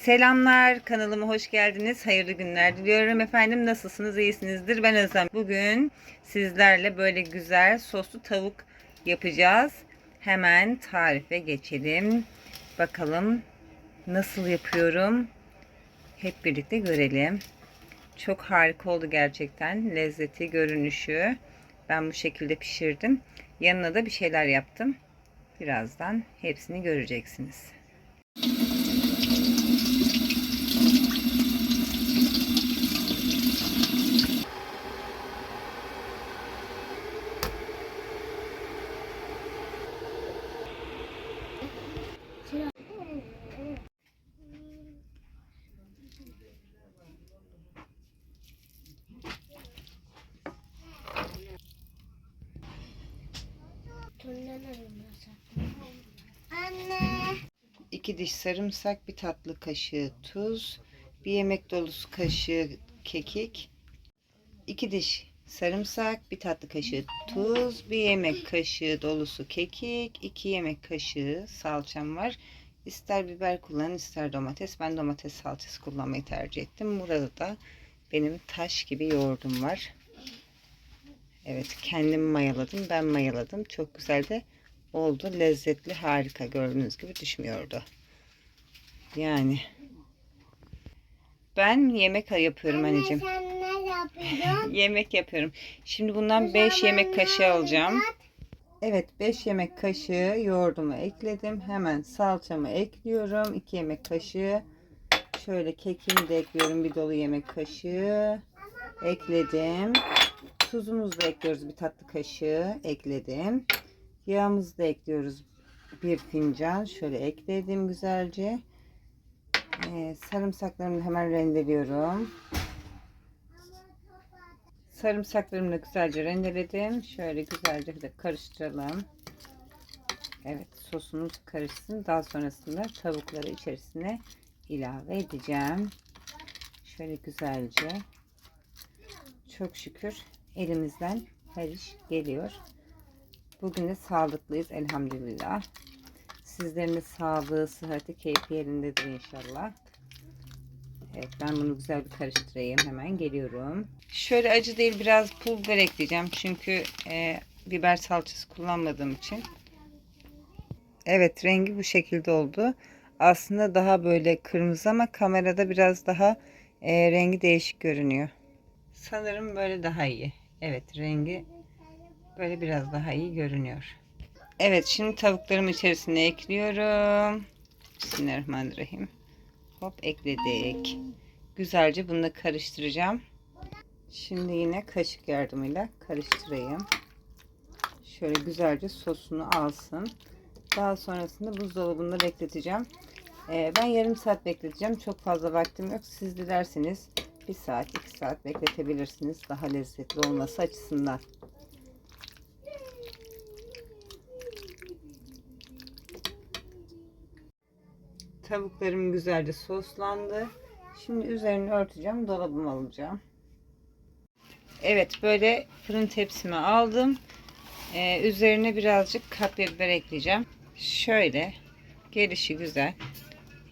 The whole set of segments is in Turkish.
Selamlar kanalıma hoş geldiniz. Hayırlı günler diliyorum efendim. Nasılsınız? İyisinizdir. Ben Özlem. Bugün sizlerle böyle güzel soslu tavuk yapacağız. Hemen tarife geçelim. Bakalım nasıl yapıyorum. Hep birlikte görelim. Çok harika oldu gerçekten. Lezzeti, görünüşü. Ben bu şekilde pişirdim. Yanına da bir şeyler yaptım. Birazdan hepsini göreceksiniz. Anne. 2 diş sarımsak, bir tatlı kaşığı tuz, bir yemek dolusu kaşığı kekik, 2 diş sarımsak, bir tatlı kaşığı tuz, bir yemek kaşığı dolusu kekik, 2 yemek kaşığı salçam var. İster biber kullanın, ister domates. Ben domates salçası kullanmayı tercih ettim. Burada da benim taş gibi yoğurdum var. Evet, kendim mayaladım. Ben mayaladım. Çok güzel de oldu. Lezzetli, harika. Gördüğünüz gibi düşmüyordu. Yani ben yemek yapıyorum Anne anneciğim. sen ne yapıyorsun? Yemek yapıyorum. Şimdi bundan 5 yemek kaşığı alacağım. Evet 5 yemek kaşığı yoğurdumu ekledim. Hemen salçamı ekliyorum. 2 yemek kaşığı. Şöyle kekimi de ekliyorum. Bir dolu yemek kaşığı. Ekledim. Tuzumuzu da ekliyoruz. Bir tatlı kaşığı ekledim. Yağımızı da ekliyoruz. Bir fincan. Şöyle ekledim güzelce. Ee, sarımsaklarımı hemen rendeliyorum. Sarımsaklarımı da güzelce rendeledim. Şöyle güzelce de karıştıralım. Evet sosumuz karışsın. Daha sonrasında tavukları içerisine ilave edeceğim. Şöyle güzelce. Çok şükür elimizden her iş geliyor. Bugün de sağlıklıyız elhamdülillah. Sizlerin de sağlığı, sıhhati, keyfi yerindedir inşallah. Evet ben bunu güzel bir karıştırayım. Hemen geliyorum. Şöyle acı değil biraz pul biber ekleyeceğim. Çünkü e, biber salçası kullanmadığım için. Evet rengi bu şekilde oldu. Aslında daha böyle kırmızı ama kamerada biraz daha e, rengi değişik görünüyor. Sanırım böyle daha iyi. Evet rengi böyle biraz daha iyi görünüyor. Evet şimdi tavuklarımı içerisine ekliyorum. Bismillahirrahmanirrahim. Hop ekledik. Güzelce bunu da karıştıracağım. Şimdi yine kaşık yardımıyla karıştırayım. Şöyle güzelce sosunu alsın. Daha sonrasında buzdolabında bekleteceğim. Ee, ben yarım saat bekleteceğim. Çok fazla vaktim yok. Siz dilerseniz bir saat, iki saat bekletebilirsiniz. Daha lezzetli olması açısından. Tavuklarım güzelce soslandı. Şimdi üzerini örteceğim. Dolabıma alacağım. Evet böyle fırın tepsime aldım. Ee, üzerine birazcık kapya biber ekleyeceğim. Şöyle gelişi güzel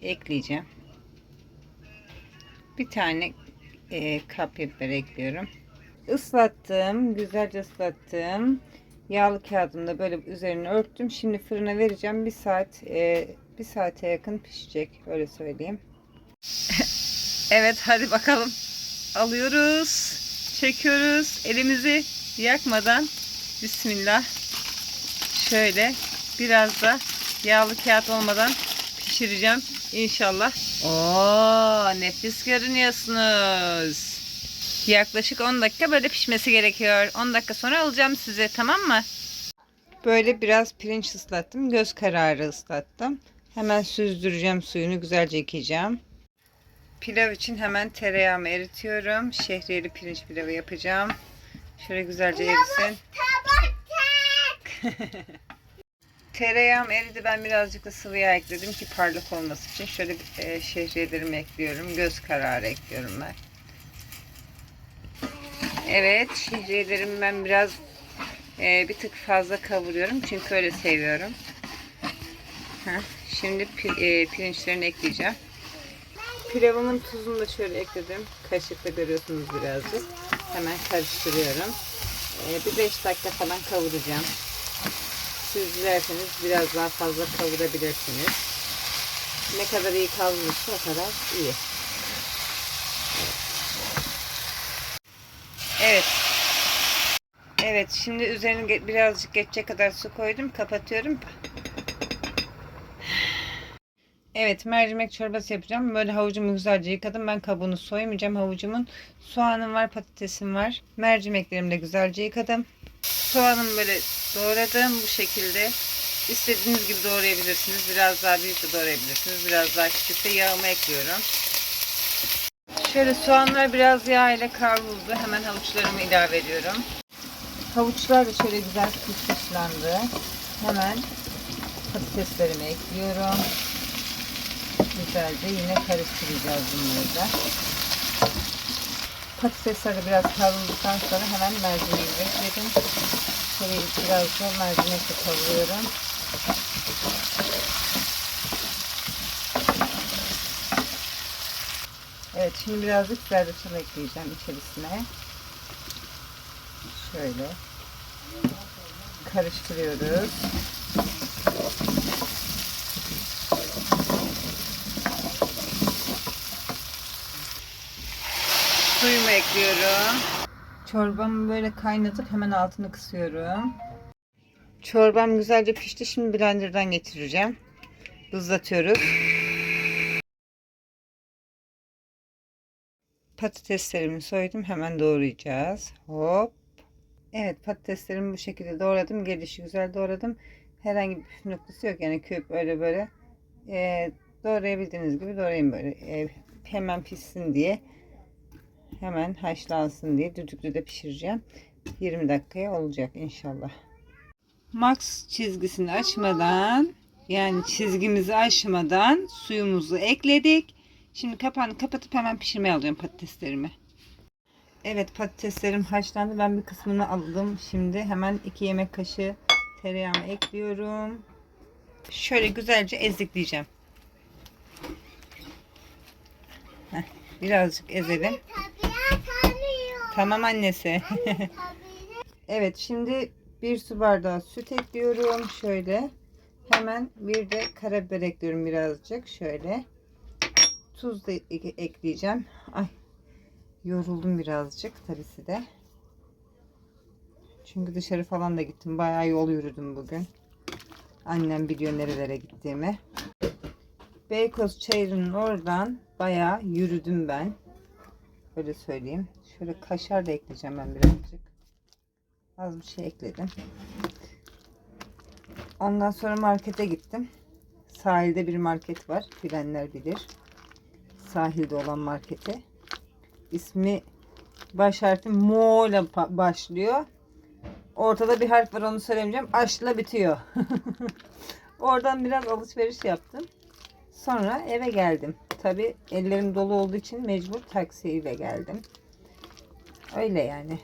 ekleyeceğim. Bir tane e, kapya biber ekliyorum. Islattım. Güzelce ıslattım. Yağlı kağıdımda böyle üzerine örttüm. Şimdi fırına vereceğim. Bir saat e, bir saate yakın pişecek. Öyle söyleyeyim. evet hadi bakalım. Alıyoruz. Çekiyoruz. Elimizi yakmadan. Bismillah. Şöyle biraz da yağlı kağıt olmadan pişireceğim inşallah. Oo nefis görünüyorsunuz. Yaklaşık 10 dakika böyle pişmesi gerekiyor. 10 dakika sonra alacağım size tamam mı? Böyle biraz pirinç ıslattım. Göz kararı ıslattım. Hemen süzdüreceğim suyunu güzelce yıkayacağım. Pilav için hemen tereyağımı eritiyorum. Şehriyeli pirinç pilavı yapacağım. Şöyle güzelce erisin. Tereyağım eridi. Ben birazcık da sıvı yağ ekledim ki parlak olması için. Şöyle e, şehriyelerimi ekliyorum. Göz kararı ekliyorum ben. Evet, şehriyelerimi ben biraz e, bir tık fazla kavuruyorum. Çünkü öyle seviyorum. Heh, şimdi pi- e, pirinçlerini ekleyeceğim. Pilavımın tuzunu da şöyle ekledim. Kaşıkla görüyorsunuz birazcık. Hemen karıştırıyorum. Ee, bir 5 dakika falan kavuracağım. Siz dilerseniz biraz daha fazla kavurabilirsiniz. Ne kadar iyi kavrulursa o kadar iyi. Evet. Evet şimdi üzerine birazcık geçecek kadar su koydum. Kapatıyorum. Evet mercimek çorbası yapacağım. Böyle havucumu güzelce yıkadım. Ben kabuğunu soymayacağım havucumun. Soğanım var, patatesim var. Mercimeklerimi de güzelce yıkadım. Soğanımı böyle doğradım bu şekilde. İstediğiniz gibi doğrayabilirsiniz. Biraz daha büyük de doğrayabilirsiniz. Biraz daha küçük de yağımı ekliyorum. Şöyle soğanlar biraz yağ ile kavruldu. Hemen havuçlarımı ilave ediyorum. Havuçlar da şöyle güzel pişmişlendi. Hemen patateslerimi ekliyorum. Güzelce yine karıştıracağız bunları da. Patatesler de biraz kavrulduktan sonra hemen mercimeği ekledim. Şöyle biraz da mercimekle kavuruyorum. Evet şimdi birazcık zerdeçal ekleyeceğim içerisine. Şöyle karıştırıyoruz. Ekliyorum. Çorbamı böyle kaynatıp hemen altını kısıyorum. Çorbam güzelce pişti. Şimdi blenderdan geçireceğim. Buzlatıyoruz. Patateslerimi soydum. Hemen doğrayacağız. Hop. Evet patateslerimi bu şekilde doğradım. Gelişi güzel doğradım. Herhangi bir püf noktası yok. Yani küp öyle böyle. Ee, doğrayabildiğiniz gibi doğrayın böyle. Ee, hemen pişsin diye. Hemen haşlansın diye düdüklü de pişireceğim. 20 dakikaya olacak inşallah. Max çizgisini açmadan yani çizgimizi aşmadan suyumuzu ekledik. Şimdi kapağını kapatıp hemen pişirmeye alıyorum patateslerimi. Evet patateslerim haşlandı. Ben bir kısmını aldım. Şimdi hemen 2 yemek kaşığı tereyağımı ekliyorum. Şöyle güzelce ezikleyeceğim. Heh, birazcık ezelim. Tamam annesi. Evet şimdi bir su bardağı süt ekliyorum. Şöyle. Hemen bir de karabiber ekliyorum birazcık. Şöyle. Tuz da ek- ekleyeceğim. Ay yoruldum birazcık tabisi de. Çünkü dışarı falan da gittim. Bayağı yol yürüdüm bugün. Annem biliyor nerelere gittiğimi. Beykoz Çayırı'nın oradan bayağı yürüdüm ben. Öyle söyleyeyim. Şöyle kaşar da ekleyeceğim ben birazcık. Az bir şey ekledim. Ondan sonra markete gittim. Sahilde bir market var. Bilenler bilir. Sahilde olan marketi. İsmi baş harfi Mo ile başlıyor. Ortada bir harf var onu söylemeyeceğim. Aşla bitiyor. Oradan biraz alışveriş yaptım. Sonra eve geldim. Tabi ellerim dolu olduğu için mecbur taksiyle geldim. Öyle yani.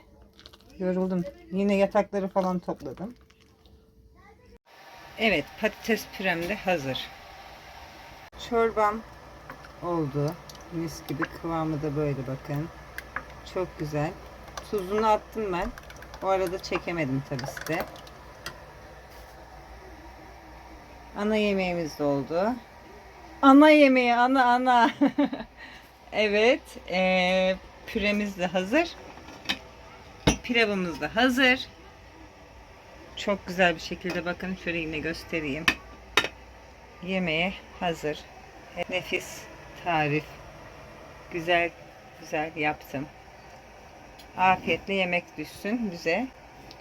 Yoruldum. Yine yatakları falan topladım. Evet patates pürem de hazır. Çorbam oldu. Mis gibi kıvamı da böyle bakın. Çok güzel. Tuzunu attım ben. O arada çekemedim tabii size. Ana yemeğimiz de oldu. Ana yemeği ana ana. evet. eee, püremiz de hazır. Pilavımız da hazır. Çok güzel bir şekilde bakın şöyle yine göstereyim. Yemeğe hazır. Nefis tarif. Güzel güzel yaptım. Afiyetle yemek düşsün bize.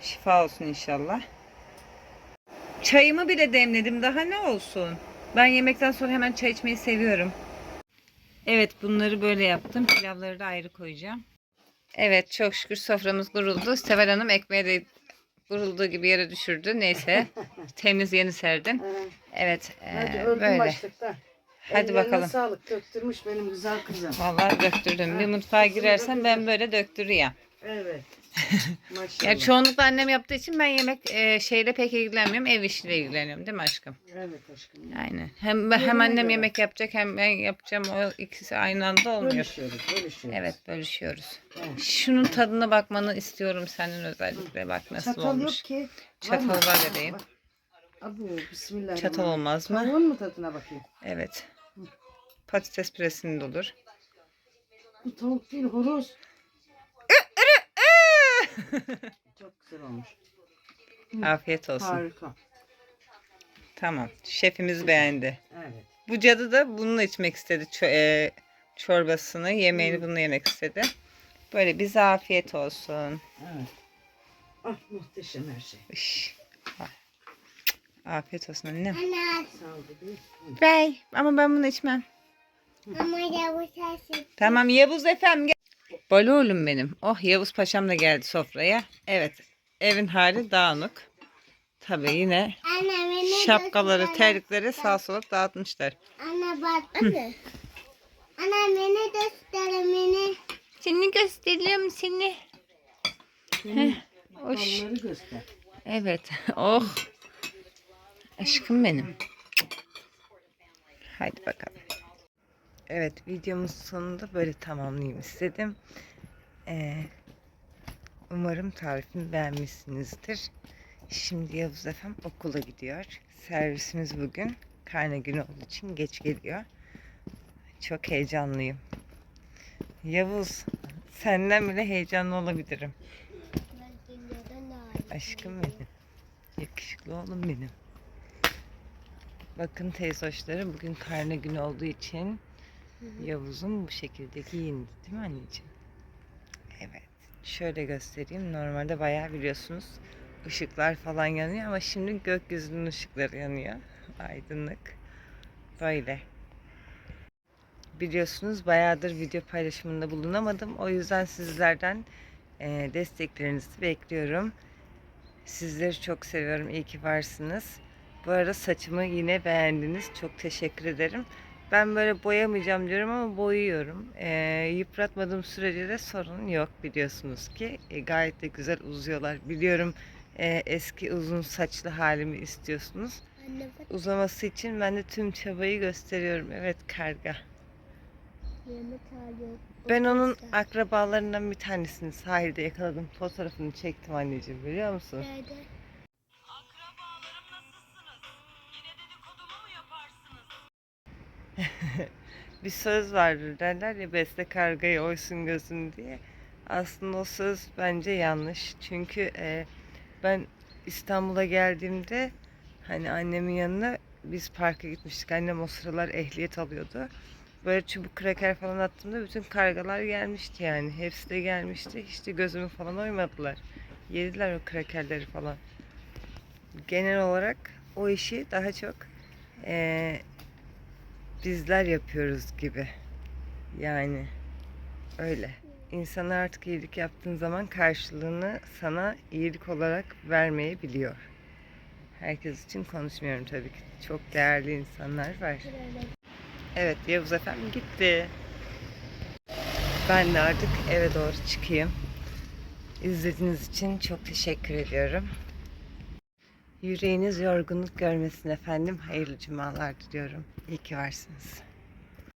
Şifa olsun inşallah. Çayımı bile demledim. Daha ne olsun? Ben yemekten sonra hemen çay içmeyi seviyorum. Evet bunları böyle yaptım. Pilavları da ayrı koyacağım. Evet çok şükür soframız kuruldu. Seval Hanım ekmeği de kurulduğu gibi yere düşürdü. Neyse temiz yeni serdim. Evet e, öldüm böyle. başlıkta. Hadi Ellerine bakalım. sağlık döktürmüş benim güzel kızım. Vallahi döktürdüm. Bir mutfağa girersen ben böyle döktürüyorum. Evet. Maşallah. Ya çoğunlukla annem yaptığı için ben yemek e, şeyle pek ilgilenmiyorum. Ev işiyle ilgileniyorum değil mi aşkım? Evet aşkım. Aynen. Hem hem Yerine annem göre. yemek yapacak hem ben yapacağım. O ikisi aynı anda olmuyor. Bölüşüyoruz, bölüşüyoruz. Evet bölüşüyoruz. Evet. Şunun tadına bakmanı istiyorum senin özellikle. Bak nasıl Çatal olmuş. yok ki. Çatal mı? var bebeğim. Bak. Abu bismillah. Çatal olmaz mı? Tavuğun mu tadına bakayım? Evet. Patates püresinin de olur. Bu tavuk değil horoz. Çok güzel olmuş. Afiyet olsun. Harika. Tamam. Şefimiz beğendi. Evet. Bu cadı da bununla içmek istedi. Ço- e, çorbasını, yemeğini bununla yemek istedi. Böyle bize afiyet olsun. Evet. Ah muhteşem her şey. Üş. Ah. Afiyet olsun annem. Ana Sağ ol bebeğim. Hı. Bey. Ama ben bunu içmem. ama yavaş sensin. Tamam Yavuz efem gel. Balo oğlum benim. Oh Yavuz paşam da geldi sofraya. Evet. Evin hali dağınık. Tabii yine Anne şapkaları, terlikleri sağ sola dağıtmışlar. Anne bak. Anne. Anne beni göster beni. Seni gösteriyorum seni. Hoş. göster. Evet. Oh. Aşkım benim. Haydi bakalım. Evet videomuzun sonunda böyle tamamlayayım istedim. Ee, umarım tarifimi beğenmişsinizdir. Şimdi Yavuz Efem okula gidiyor. Servisimiz bugün karne günü olduğu için geç geliyor. Çok heyecanlıyım. Yavuz senden bile heyecanlı olabilirim. Aşkım benim. Yakışıklı oğlum benim. Bakın teyze hoşları bugün karne günü olduğu için Yavuz'un bu şekilde giyindi değil mi anneciğim? Evet. Şöyle göstereyim. Normalde bayağı biliyorsunuz ışıklar falan yanıyor ama şimdi gökyüzünün ışıkları yanıyor. Aydınlık. Böyle. Biliyorsunuz bayağıdır video paylaşımında bulunamadım. O yüzden sizlerden eee, desteklerinizi bekliyorum. Sizleri çok seviyorum. İyi ki varsınız. Bu arada saçımı yine beğendiniz. Çok teşekkür ederim. Ben böyle boyamayacağım diyorum ama boyuyorum. Ee, yıpratmadığım sürece de sorun yok biliyorsunuz ki. E, gayet de güzel uzuyorlar. Biliyorum e, eski uzun saçlı halimi istiyorsunuz. Uzaması için ben de tüm çabayı gösteriyorum. Evet karga. Ben onun akrabalarından bir tanesini sahilde yakaladım. Fotoğrafını çektim anneciğim biliyor musun? Nerede? bir söz vardır derler ya besle kargayı oysun gözün diye. Aslında o söz bence yanlış. Çünkü e, ben İstanbul'a geldiğimde hani annemin yanına biz parka gitmiştik. Annem o sıralar ehliyet alıyordu. Böyle çubuk kraker falan attığımda bütün kargalar gelmişti yani. Hepsi de gelmişti. Hiç de gözümü falan oymadılar. Yediler o krakerleri falan. Genel olarak o işi daha çok e, bizler yapıyoruz gibi. Yani öyle. İnsana artık iyilik yaptığın zaman karşılığını sana iyilik olarak vermeyebiliyor. Herkes için konuşmuyorum tabii ki. Çok değerli insanlar var. Evet Yavuz efendim gitti. Ben de artık eve doğru çıkayım. İzlediğiniz için çok teşekkür ediyorum. Yüreğiniz yorgunluk görmesin efendim. Hayırlı cumalar diliyorum. İyi ki varsınız.